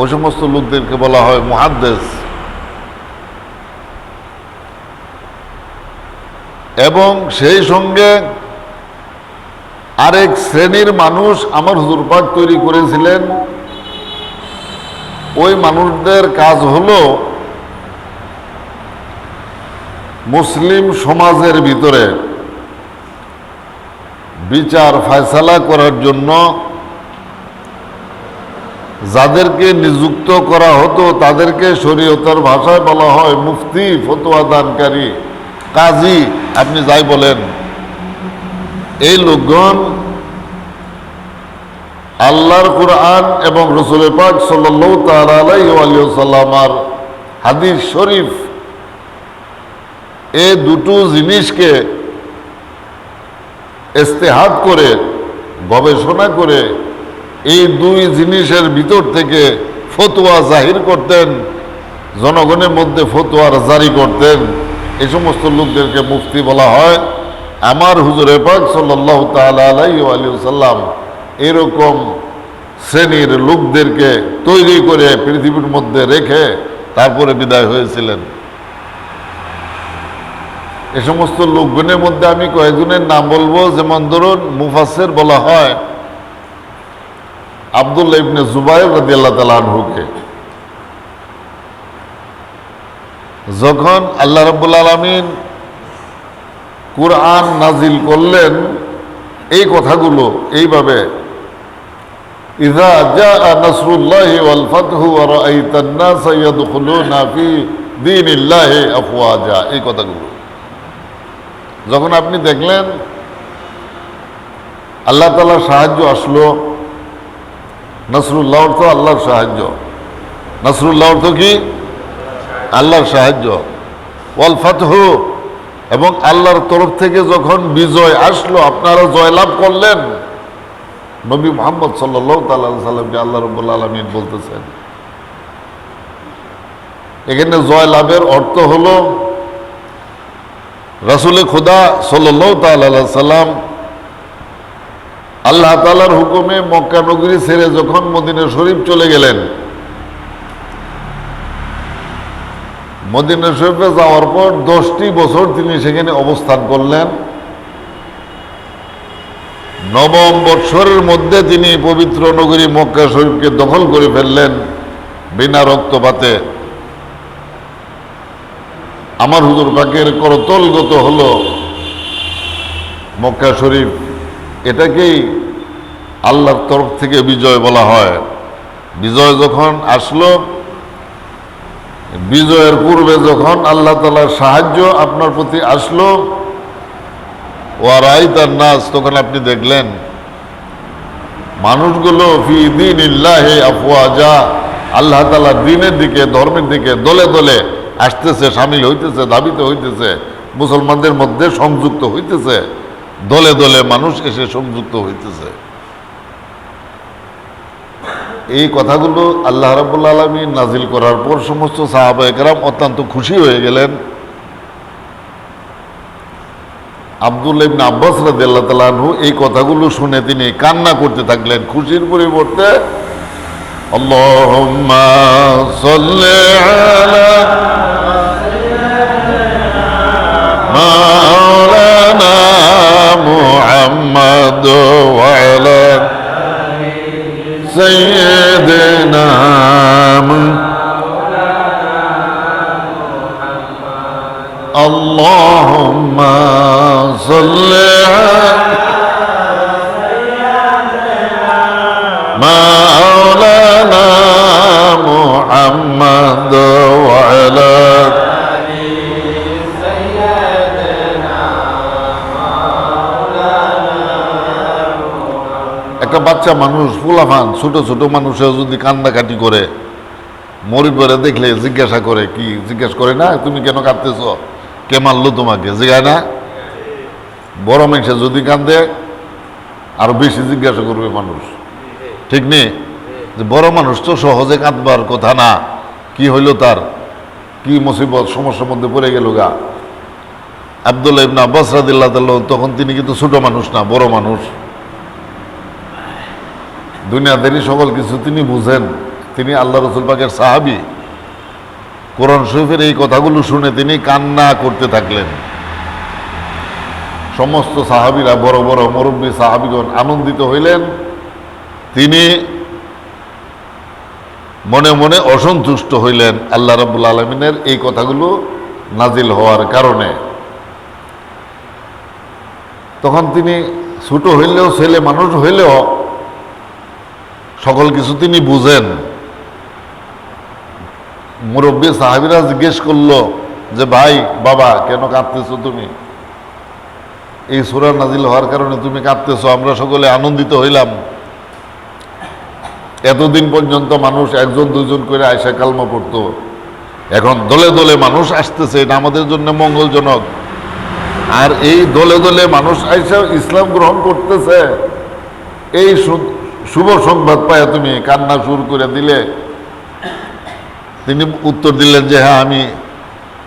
ওই সমস্ত লোকদেরকে বলা হয় মহাদ্দেশ এবং সেই সঙ্গে আরেক শ্রেণির মানুষ আমার হুজুর পাক তৈরি করেছিলেন। ওই মানুষদের কাজ হলো মুসলিম সমাজের ভিতরে বিচার, ফয়সালা করার জন্য যাদেরকে নিযুক্ত করা হতো, তাদেরকে শরীয়তের ভাষায় বলা হয় মুফতি, ফতোয়া দানকারী, কাজী, আপনি যাই বলেন। এই লোকগণ আল্লাহর কোরআন এবং রসুল পাক সাল্লার হাদিস শরীফ, এ দুটো জিনিসকে ইস্তেহাদ করে, গবেষণা করে এই দুই জিনিসের ভিতর থেকে ফতুয়া জাহির করতেন, জনগণের মধ্যে ফতুয়ার জারি করতেন। এই সমস্ত লোকদেরকে মুফতি বলা হয়। আমার হুজুরে পাক সাল্লাহ তাল্লাম এরকম শ্রেণির লোকদেরকে তৈরি করে পৃথিবীর মধ্যে রেখে তারপরে বিদায় হয়েছিলেন। এ সমস্ত লোকগণের মধ্যে আমি কয়েকজনের নাম বলব। যেমন ধরুন মুফাসের বলা হয় আবদুল্লাহ ইবনে জুবাইর রাজি আল্লাহ তালুকে যখন আল্লাহ রব্বুল আলমিন কোরআন নাজিল করলেন, এই কথাগুলো এইভাবে ইজা জা নাসরুল্লাহ ওয়াল ফাতহু ওয়া রাআইতান নাস ইয়াদখুলুনা ফি দীনিল্লাহি আফওয়াজা, এই কথাগুলো। যখন আপনি দেখলেন, আল্লাহ তালার সাহায্য আসলো নসরুল্লাহ অর্থ আল্লাহর সাহায্য। নসরুল্লাহ অর্থ কি? আল্লাহর সাহায্য। ওয়াল ফাতহ, এবং আল্লাহর তরফ থেকে যখন বিজয় আসলো, আপনারা জয়লাভ করলেন। নবী মোহাম্মদ সাল্লাহ তাল্লাহ সাল্লামকে আল্লাহ রব্বুল আলমিন বলতেছেন। এখানে জয় লাভের অর্থ হলো, রাসুলে খুদা সাল্লাহ তাল্লাহ সাল্লাম আল্লাহ তালার হুকুমে মক্কা নগরী ছেড়ে যখন মদিনা শরীফ চলে গেলেন, মদিনা শরীফে যাওয়ার পর দশটি বছর তিনি সেখানে অবস্থান করলেন। নবম বৎসরের মধ্যে তিনি পবিত্র নগরী মক্কা শরীফকে দখল করে ফেললেন বিনা রক্তপাতে। আমার হুজুর পাকের করতলগত হল মক্কা শরীফ এটাকেই আল্লাহর তরফ থেকে বিজয় বলা হয়। বিজয় যখন আসলো, বিজয়ের পূর্বে যখন আল্লাহ তালার সাহায্য আপনার প্রতি আসলো ওয়ারাই তার নাচ তখন আপনি দেখলেন, মানুষগুলো ফি আল্লাহ তালা দিনের দিকে, ধর্মের দিকে দলে দলে আসতেছে, সামিল হইতেছে দাবিতে হইতেছে, মুসলমানদের মধ্যে সংযুক্ত হইতেছে। দলে দলে মানুষ এসে সংযুক্ত হইতেছে। এই কথাগুলো আল্লাহ রাবুল্লা আলমী নাজিল করার পর সমস্ত সাহাবা একরাম অত্যন্ত খুশি হয়ে গেলেন। আবদুল্লা ইবনে আব্বাস রাদিয়াল্লাহু তাআলা আনহু এই কথাগুলো শুনে তিনি কান্না করতে থাকলেন খুশির পরিবর্তে, আল্লাহুম্মা সাল্লি আলা মাওলানা محمد وعلى سيدنا محمد. اللهم صل على একটা বাচ্চা মানুষ, ফুলাফান, ছোট ছোট মানুষের যদি কান্নাকাটি করে মরিবরে দেখলে জিজ্ঞাসা করে, কি জিজ্ঞাসা করে না? তুমি কেন কাঁদতেছ? কে মারলো তোমাকে? জিগায় না? বড় মানুষে যদি কান্দে, আরও বেশি জিজ্ঞাসা করবে মানুষ। ঠিক নেই যে বড় মানুষ তো সহজে কাঁদবার কথা না। কি হইল তার? কি মুসিবত, সমস্যার মধ্যে পড়ে গেল গা? আবদুল্লাহ ইবনা আব্বাস রাদিল্লাহ তখন তিনি কিন্তু ছোট মানুষ না, বড় মানুষ। দুনিয়াদেরই সকল কিছু তিনি বুঝেন। তিনি আল্লাহ রসুল পাকের সাহাবি। কোরআন শরীফের এই কথাগুলো শুনে তিনি কান্না করতে থাকলেন। সমস্ত সাহাবিরা, বড় বড় মুরব্বী সাহাবিগণ আনন্দিত হইলেন। তিনি মনে মনে অসন্তুষ্ট হইলেন। আল্লাহ রাবুল আলমিনের এই কথাগুলো নাজিল হওয়ার কারণে। তখন তিনি ছোট হইলেও, ছেলে মানুষ হইলেও সকল কিছু তিনি বুঝেন। মুরব্বী সাহাবিরা জিজ্ঞেস করল যে, ভাই, বাবা, কেন কাঁদতেছো তুমি? এই সুরা নাজিল হওয়ার কারণে তুমি কাঁদতেছো, আমরা সকলে আনন্দিত হইলাম। এতদিন পর্যন্ত মানুষ একজন দুজন করে আয়সা কালমা পড়তো। এখন দলে দলে মানুষ আসতেছে, এটা আমাদের জন্য মঙ্গলজনক। আর এই দলে দলে মানুষ আইসা ইসলাম গ্রহণ করতেছে। এই শুভ সংবাদ পায় তুমি কান্না শুরু করে দিলে। তিনি উত্তর দিলেন যে হ্যাঁ আমি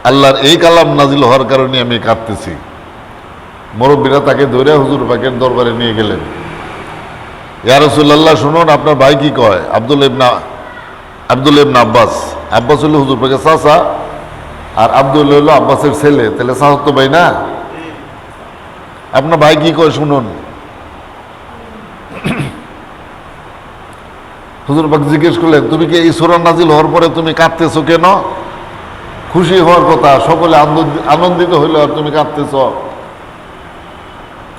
আল্লাহর এই কালাম নাজিল হওয়ার কারণে আমি কাঁদতেছি। মুরব্বীরা তাকে ধরে হুজুর পাকের দরবারে নিয়ে গেলেন। ইয়া রসুল্লাহ শুনুন, আপনার ভাই কি কয়? আব্দুল ইবনা আব্দুল ইবনা আব্বাস। আব্বাস হলো হুজুর পাকে চাচা আর আব্দুল হলো আব্বাসের ছেলে। তাহলে চাচা তো ভাই না? আপনার ভাই কি কয়, শুনুন। হুজুর পাক জিজ্ঞেস করলেন, তুমি কি এই সুরান নাজিল হওয়ার পরে তুমি কাঁদতেছো কেন? খুশি হওয়ার কথা, সকলে আনন্দিত হইল, আর তুমি কাঁদতেছ?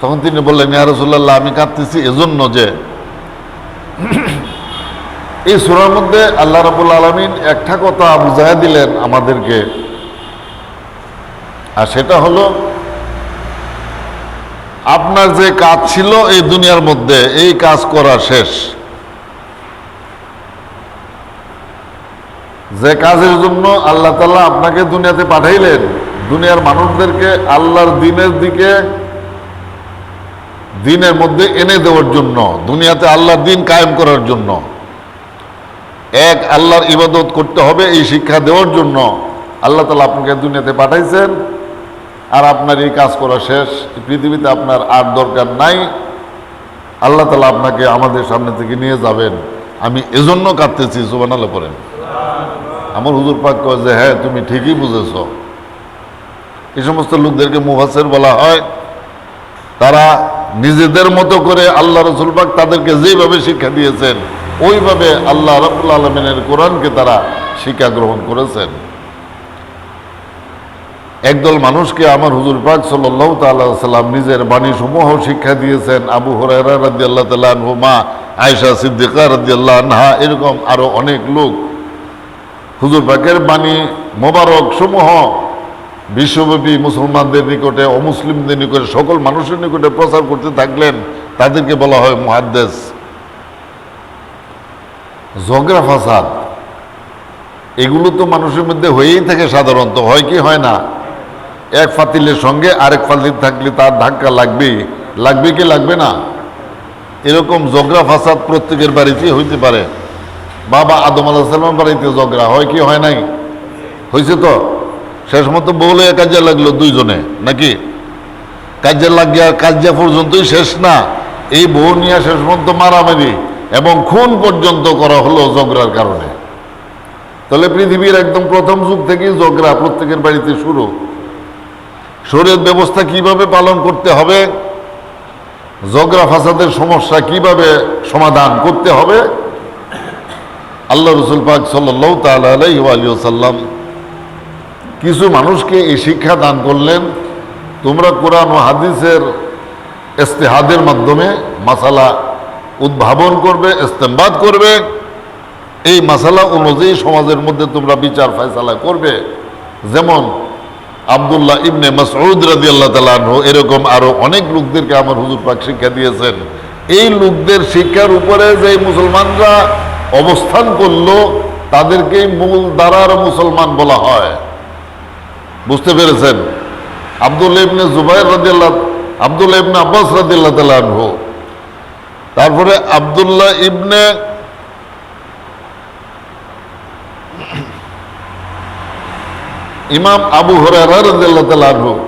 তখন তিনি বললেন, ইয়া রাসূলুল্লাহ, আমি কাঁদতেছি এজন্য যে এই সুরার মধ্যে আল্লাহ রাবুল আলমিন একটা কথা বুঝাই দিলেন আমাদেরকে। আর সেটা হলো, আপনার যে কাজ ছিল এই দুনিয়ার মধ্যে, এই কাজ করা শেষ। যে কাজের জন্য আল্লাহ তাআলা আপনাকে দুনিয়াতে পাঠাইলেন, দুনিয়ার মানুষদেরকে আল্লাহর দিনের দিকে, দিনের মধ্যে এনে দেওয়ার জন্য, দুনিয়াতে আল্লাহর দিন কায়েম করার জন্য। এক, আল্লাহর ইবাদত করতে হবে এই শিক্ষা দেওয়ার জন্য। আল্লাহ তালা আপনাকে দুনিয়াতে পাঠাইছেন, আর আপনার এই কাজ করা শেষ। পৃথিবীতে আপনার আর দরকার নাই। আল্লাহ তালা আপনাকে আমাদের সামনে থেকে নিয়ে যাবেন। আমি এজন্য কাঁদতেছি সুবান আল্লাহ করেন আমার হুজুর পাক কয় যে হ্যাঁ তুমি ঠিকই বুঝেছ। এই সমস্ত লোকদেরকে মুফাসের বলা হয়, তারা নিজেদের মতো করে আল্লাহ রসুল পাক তাদেরকে যেভাবে শিক্ষা দিয়েছেন, ওইভাবে আল্লাহ রবুল আলমিনের কোরআনকে তারা শিক্ষা গ্রহণ করেছেন। একদল মানুষকে আমার হুজুর পাক সাল্লাহ সাল্লাম নিজের বাণী সমূহ শিক্ষা দিয়েছেন, আবু হরাইরা রাদি আল্লাহ তালু মা আয়সা সিদ্দিকা রাদি আল্লাহ আনহা, এরকম আরও অনেক লোক হুজুর পাকের বাণী মোবারক সমূহ বিশ্বব্যাপী মুসলমানদের নিকটে, অমুসলিমদের নিকটে, সকল মানুষের নিকটে প্রচার করতে থাকলেন, তাদেরকে বলা হয় মুহাদ্দেস। ঝগড়া ফাসাদ, এগুলো তো মানুষের মধ্যে হয়েই থাকে সাধারণত, হয় কি হয় না? এক ফাতিলের সঙ্গে আরেক ফাতিল থাকলে তার ধাক্কা লাগবেই, লাগবে কি লাগবে না? এরকম ঝগড়া ফাসাদ প্রত্যেকের বাড়িতেই হইতে পারে। বাবা আদম আলাহিসাল্লাম বাড়িতে ঝগড়া, হয় কি, হয় নাই? হয়েছে তো? শেষ মতো বলে কাজে লাগল দুইজনে, নাকি? কাজে লাগিয়া কাজা পর্যন্তই শেষ না। এই বউ নিয়ে শেষ পর্যন্ত মারামারি এবং খুন পর্যন্ত করা হলো ঝগড়ার কারণে। তাহলে পৃথিবীর একদম প্রথম যুগ থেকেই ঝগড়া প্রত্যেকের বাড়িতে শুরু। শরীয়ত ব্যবস্থা কীভাবে পালন করতে হবে? ঝগড়া, ফাসাদের সমস্যা কীভাবে সমাধান করতে হবে? আল্লাহ রসুল পাক সাল্লাহ তাল্লাম কিছু মানুষকে এই শিক্ষা দান করলেন, তোমরা কোরআন ও হাদিসের ইস্তেহাদের মাধ্যমে মাসালা উদ্ভাবন করবে, ইস্তেমবাদ করবে। এই মাসালা অনুযায়ী সমাজের মধ্যে তোমরা বিচার ফয়সালা করবে। যেমন আবদুল্লাহ ইবনে মাসউদ রাজি আল্লাহ তালু এরকম আরও অনেক লোকদেরকে আমার হুজুর পাক শিক্ষা দিয়েছেন। এই লোকদের শিক্ষার উপরে যে মুসলমানরা অবস্থান করল তাদেরকে মূল দ্বারার মুসলমান বলা হয়। বুঝতে পেরেছেন? আব্দুল ইবনে জুবাইর রাদিয়াল্লাহ, আব্দুল ইবনে আব্বাস রাদিয়াল্লাহ তাআলা আনহু। তারপরে আব্দুল্লাহ ইবনে ইমাম আবু হরারা রাদিয়াল্লাহু তাআলা আনহু,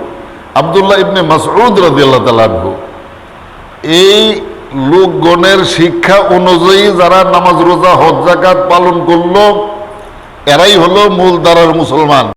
আব্দুল্লাহ ইবনে মাসউদ রাদিয়াল্লাহু তাআলা আনহু। এই লোকগণের শিক্ষা অনুযায়ী যারা নামাজ রোজা হজ্জাকাত পালন করল এরাই হলো মূলধারার মুসলমান।